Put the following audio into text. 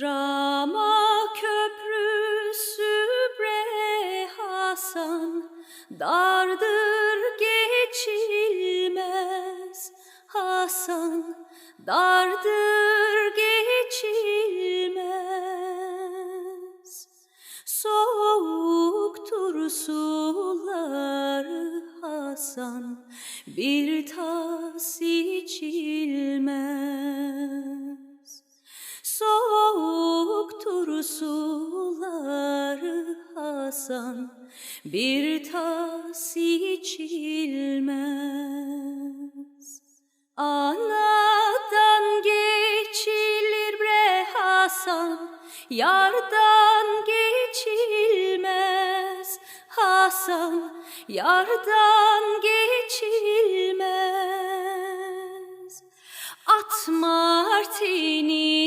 Drama köprüsü bre Hasan Dardır geçilmez Hasan Dardır geçilmez. Soğuktur suları Hasan Bir tas içilmez Hasan Bir tas içilmez. Anadan geçilir bre Hasan Yardan geçilmez. Hasan Yardan geçilmez. At Martini